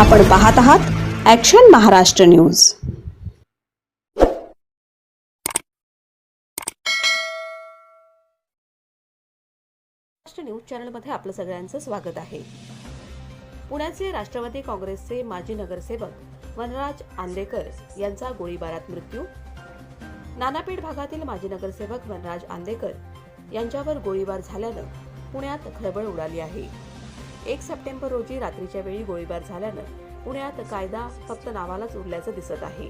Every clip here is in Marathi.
आपण पाहत आहात action Maharashtra news Maharashtra news चॅनलमध्ये आपलं सगळ्यांचं स्वागत आहे. पुण्याचे राष्ट्रवादी काँग्रेसचे माजी नगरसेवक वनराज आंदेकर यांचा गोळीबारात मृत्यू. नानापेठ भागातील माजी नगरसेवक वनराज आंदेकर यांच्यावर गोळीबार झाल्यानं पुण्यात खळबळ उडाली आहे. एक सप्टेंबर रोजी रात्रीच्या वेळी गोळीबार झाल्यानं पुण्यात कायदा फक्त नावालाच उरल्याचं दिसत आहे.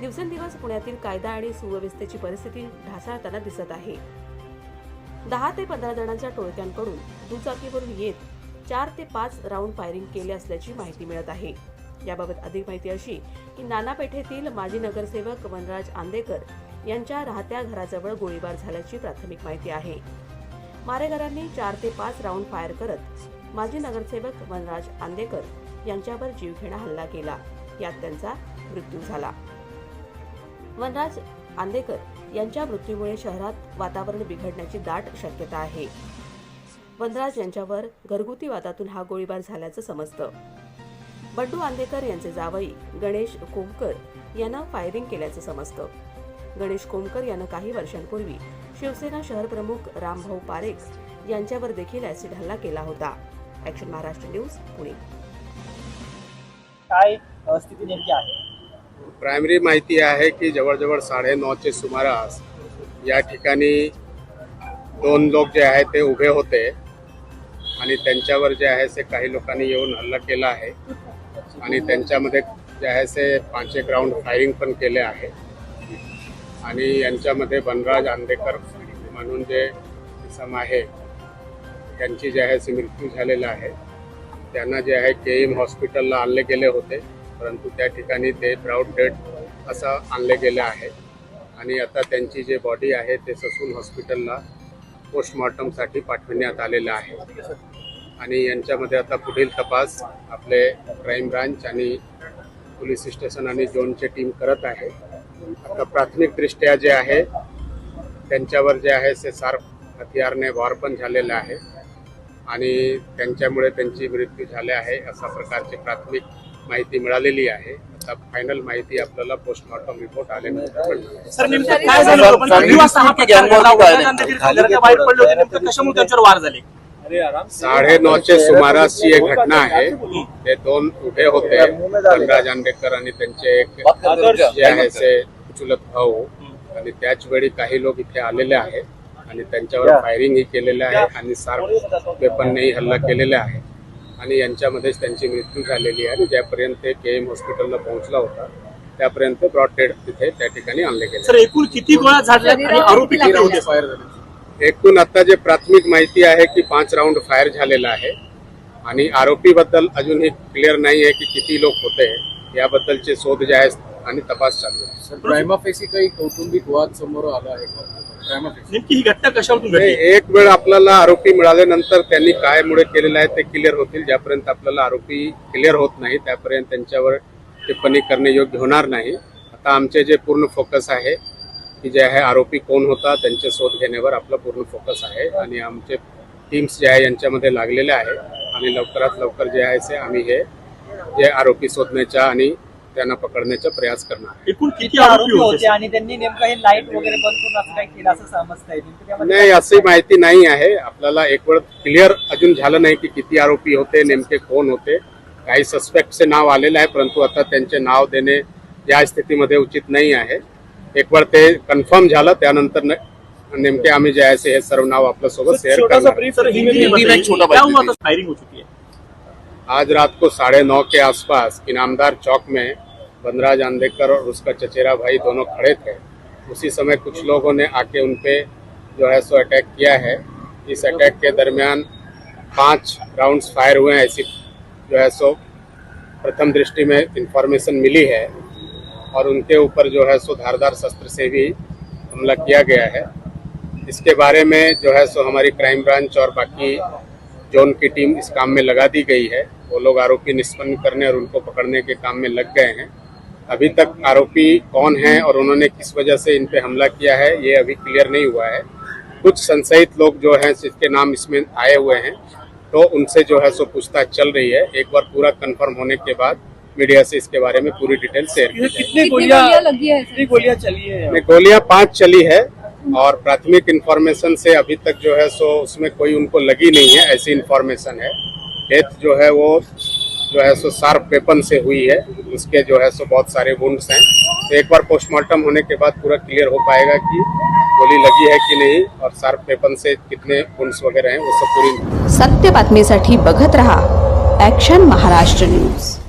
दिवसेंदिवस पुण्यातील कायदा आणि सुव्यवस्थेची परिस्थिती ढासळताना दिसत आहे. दहा ते पंधरा जणांच्या टोळक्यांकडून दुचाकीवरून येत चार ते पाच राऊंड फायरिंग केले असल्याची माहिती मिळत आहे. याबाबत अधिक माहिती अशी की नाना पेठेतील माजी नगरसेवक वनराज आंदेकर यांच्या राहत्या घराजवळ गोळीबार झाल्याची प्राथमिक माहिती आहे. मारेकऱ्यांनी चार ते पाच राऊंड फायर करत माजी नगरसेवक वनराज आंदेकर यांच्यावर जीवघेणा हल्ला केला. यात त्यांचा मृत्यू झाला. वनराज आंदेकर यांच्या मृत्यूमुळे शहरात वातावरण बिघडण्याची दाट शक्यता आहे. वनराज यांच्यावर घरगुती वादातून हा गोळीबार झाल्याचं समजतं. बंडू आंदेकर यांचे जावई गणेश कोमकर यांना फायरिंग केल्याचं समजतं. गणेश कोमकर यानं काही वर्षांपूर्वी शिवसेना शहर प्रमुख रामभाऊ पारेख यांच्यावर देखील ऍसिड हल्ला केला होता. Action Maharashtra news Pune. काय स्थिती नेमकी आहे? प्रायमरी माहिती आहे की जवळजवळ साडेनऊचे सुमारास या ठिकाणी दोन लोक जे आहेत ते उभे होते आणि त्यांच्यावर जे आहे ते काही लोकांनी येऊन हल्ला केला आहे. आणि त्यांच्यामध्ये जे आहे ते पाच एक राऊंड फायरिंग पण केले आहे. आणि यांच्यामध्ये बनराज आंदेकर म्हणून जे इसम आहे त्यांची जे आहे ते मृत्यू झालेला आहे. त्यांना जे आहे के एम हॉस्पिटलला आणले गेले होते परंतु त्या ठिकाणी ते प्राऊड डेड असं आणले गेलं आहे. आणि आता त्यांची जे बॉडी आहे ते ससून हॉस्पिटलला पोस्टमॉर्टमसाठी पाठविण्यात आलेलं आहे. आणि यांच्यामध्ये आता पुढील तपास आपले क्राईम ब्रांच आणि पोलीस स्टेशन आणि झोनचे टीम करत आहे. आता प्राथमिकदृष्ट्या जे आहे त्यांच्यावर जे आहे ते सार्प हथियारने वार पण झालेला आहे आणि त्यांच्यामुळे त्यांची मृत्यू झाले आहे अशा प्रकारची प्राथमिक माहिती मिळालेली आहे आता फायनल माहिती आपल्याला पोस्टमॉर्टम रिपोर्ट आल्यानंतर साडे नऊचे सुमारासची एक घटना आहे ते दोन उभे होते धनराज आंबेडकर आणि त्यांचे एक जे आहे ते चुलत भाऊ. आणि त्याच वेळी काही लोक इथे आलेले आहेत आणि त्यांच्यावर फायरिंग ही केलेलं आहे आणि सार्प वेपननेही हल्ला केलेला आहे. आणि यांच्यामध्येच त्यांची मृत्यू झालेली आहे आणि ज्यापर्यंत ते के एम हॉस्पिटलला पोहोचला होता त्यापर्यंत ब्रॉड डेड तिथे त्या ठिकाणी आणले गेले. सर एकूण किती गोळ्या झाडल्या? आणि आरोपी किती होते? फायर झाले. एकूण आता जे प्राथमिक माहिती आहे की पाच राऊंड फायर झालेला आहे आणि आरोपी बद्दल अजूनही क्लिअर नाही आहे की किती लोक होते याबद्दलचे शोध जे आहे आणि तपास चालू आहे. सर प्रायमाफेसी काही कौटुंबिक वाद समोर आला आहे नेमकी ही घटना कशावरून एक वेळ आपल्याला आरोपी मिळाल्यानंतर त्यांनी काय मुळे केलेलं आहे ते क्लिअर होतील ज्यापर्यंत आपल्याला आरोपी क्लिअर होत नाही त्यापर्यंत त्यांच्यावर टिप्पणी करणे योग्य होणार नाही. आता आमचे जे पूर्ण फोकस आहे की जे आहे आरोपी कोण होता त्यांचे शोध घेण्यावर आपला पूर्ण फोकस आहे आणि आमचे टीम्स जे आहे यांच्यामध्ये लागलेले आहे आणि लवकरात लवकर जे आहे ते आम्ही हे जे आरोपी शोधण्याचा आणि त्यांना पकडण्याचा प्रयास करणार. एकूण किती आरोपी होते आणि त्यांनी नेमकं हे लाइट वगैरे बंद करून असं काही केलं असं समजतंय. नाही अशी माहिती नाही आहे. आपल्याला एक वेळ क्लिअर अजून झालं नाही की किती आरोपी होते नेमके कोण होते. काही सस्पेक्टचे नाव आलेले आहे परंतु आता त्यांचे नाव देणे या स्थितीमध्ये उचित नाही आहे. एक वेळ ते कन्फर्म झालं त्यानंतर न- नेमके आम्ही जे आहे ते हे सर्व नाव आपल्यासोबत शेअर करणार. ब्रीफ सर हिंदी में बताइए, क्या हुआ था फायरिंग हो चुकी है आज रात को साढ़े नौ के आसपास इनामदार चौक में बनराज आंदेकर और उसका चचेरा भाई दोनों खड़े थे। उसी समय कुछ लोगों ने आके उन पे जो है सो अटैक किया है। इस अटैक के दरमियान पाँच राउंड्स फायर हुए हैं। ऐसी जो है सो प्रथम दृष्टि में इंफॉर्मेशन मिली है। और उनके ऊपर जो है सो धारदार शस्त्र से भी हमला किया गया है। इसके बारे में जो है सो हमारी क्राइम ब्रांच और बाकी जोन की टीम इस काम में लगा दी गई है, वो लोग आरोपी निष्पन्न करने और उनको पकड़ने के काम में लग गए हैं। अभी तक आरोपी कौन है और उन्होंने किस वजह से इन पे हमला किया है, ये अभी क्लियर नहीं हुआ है। कुछ संशयित लोग जो हैं, जिसके नाम इसमें आए हुए हैं तो उनसे जो है सो पूछताछ चल रही है। एक बार पूरा कंफर्म होने के बाद मीडिया से इसके बारे में पूरी डिटेल शेयर की कितनी गोलियाँ लगी है कितनी गोलियाँ चली है? में गोलियाँ पाँच चली है और प्राथमिक इन्फॉर्मेशन से अभी तक जो है सो उसमें कोई उनको लगी नहीं है ऐसी इन्फॉर्मेशन है। डेथ जो है वो जो है सो शार्प वेपन से हुई है। उसके जो है सो बहुत सारे वुंड्स हैं। तो एक बार पोस्टमार्टम होने के बाद पूरा क्लियर हो पाएगा कि गोली लगी है कि नहीं और शार्प वेपन से कितने वुंड्स वगैरह हैं वो सब पूरी सत्य बातमीसाठी बघत रहा ॲक्शन महाराष्ट्र न्यूज़